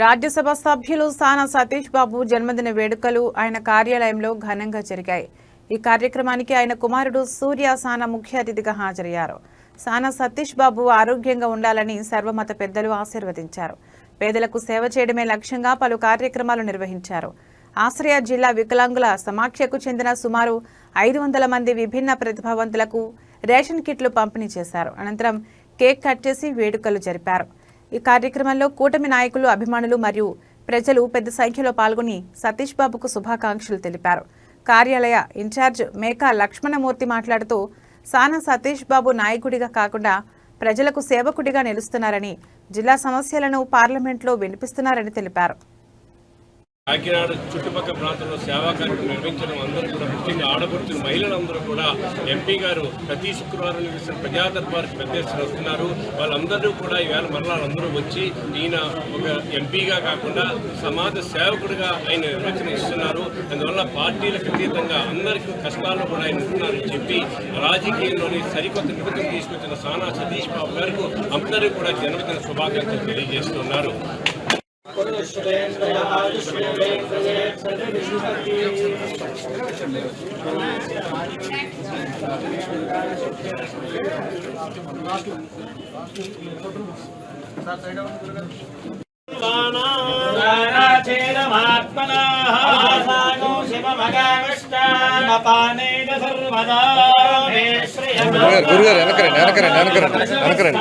రాజ్యసభ సభ్యులు సానా సతీష్ బాబు జన్మదిన వేడుకలు ఆయన కార్యాలయంలో ఘనంగా జరిగాయి. ఈ కార్యక్రమానికి ఆయన కుమారుడు సూర్య సానా ముఖ్య అతిథిగా హాజరయ్యారు. సానా సతీష్ బాబు ఆరోగ్యంగా ఉండాలని సర్వమత పెద్దలు ఆశీర్వదించారు. పేదలకు సేవ చేయడమే లక్ష్యంగా పలు కార్యక్రమాలు నిర్వహించారు. ఆశ్రయ జిల్లా వికలాంగుల సమాఖ్యకు చెందిన సుమారు ఐదు వందల మంది విభిన్న ప్రతిభావంతులకు రేషన్ కిట్లు పంపిణీ చేశారు. అనంతరం కేక్ కట్ చేసి వేడుకలు జరిపారు. ఈ కార్యక్రమంలో కూటమి నాయకులు అభిమానులు మరియు ప్రజలు పెద్ద సంఖ్యలో పాల్గొని సతీష్ బాబుకు శుభాకాంక్షలు తెలిపారు. కార్యాలయ ఇన్ఛార్జ్ మేకా లక్ష్మణమూర్తి మాట్లాడుతూ సానా సతీష్ బాబు నాయకుడిగా కాకుండా ప్రజలకు సేవకుడిగా నిలుస్తున్నారని జిల్లా సమస్యలను పార్లమెంట్లో వినిపిస్తున్నారని తెలిపారు. కాకినాడ చుట్టుపక్కల ప్రాంతంలో సేవా కార్యక్రమం నిర్వహించడం అందరూ కూడా ముఖ్యంగా ఆడపడుతున్న మహిళలందరూ కూడా ఎంపీ గారు ప్రతి శుక్రవారం నిర్వహిస్తున్న ప్రజా దర్బార్కి పెద్ద ఎత్తున వస్తున్నారు. వాళ్ళందరూ కూడా ఈవేళ మరలా అందరూ వచ్చి ఈయన ఒక ఎంపీగా కాకుండా సమాజ సేవకుడిగా ఆయన నిర్వచన ఇస్తున్నారు. అందువల్ల పార్టీలకు అతీతంగా అందరికీ కష్టాల్లో కూడా ఆయన ఉంటున్నారని చెప్పి రాజకీయంలోని సరికొత్త నిపుణులు తీసుకొచ్చిన సానా సతీష్ బాబు గారికి అందరూ కూడా జన్మదిన శుభాకాంక్షలు తెలియజేస్తున్నారు. గురుగారు వెనకరండి వెనకరండి వెనకరండి వెనకరండి.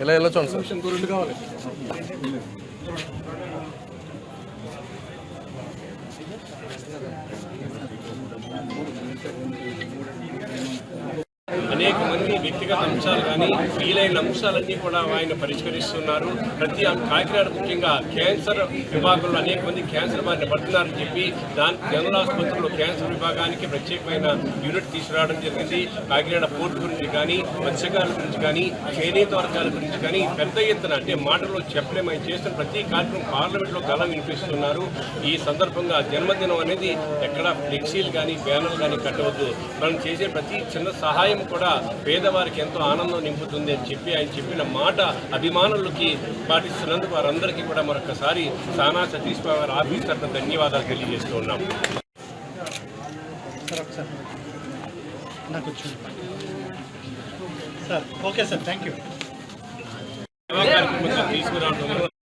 ఇలా ఇలా చూడండి సార్ అనేక మంది వ్యక్తిగత అంశాలు కానీ వీలైన అంశాలన్నీ కూడా ఆయన పరిష్కరిస్తున్నారు. ప్రతి ఆ- కాకినాడ ముఖ్యంగా క్యాన్సర్ విభాగంలో అనేక మంది క్యాన్సర్ బారిన పడుతున్నారని చెప్పి దాని జనరల్ ఆసుపత్రిలో క్యాన్సర్ విభాగానికి ప్రత్యేకమైన యూనిట్ తీసుకురావడం జరిగింది. కాకినాడ పోర్టు గురించి కానీ మత్స్యకారుల గురించి కానీ చేనేత వర్గాల గురించి కానీ పెద్ద ఎత్తున అంటే మాటల్లో చెప్పలేము. ఆయన చేస్తున్న ప్రతి కార్యక్రమం పార్లమెంట్లో గల వినిపిస్తున్నారు. ఈ సందర్భంగా జన్మదినం అనేది ఎక్కడ ఫ్లెక్సీలు కానీ బ్యానర్లు కానీ కట్టవద్దు. మనం చేసే ప్రతి చిన్న సహాయం కూడా పేదవారికి ఎంతో ఆనందం నింపుతుంది అని చెప్పి ఆయన చెప్పిన మాట అభిమానులకి పాటిస్తున్నందుకు వారందరికీ కూడా మరొకసారి సానా సతీష్ బాబు గారి ఆఫీస్ తరఫున ధన్యవాదాలు తెలియజేస్తూ ఉన్నాం. Sir okay sir thank you. తీసుకురావడం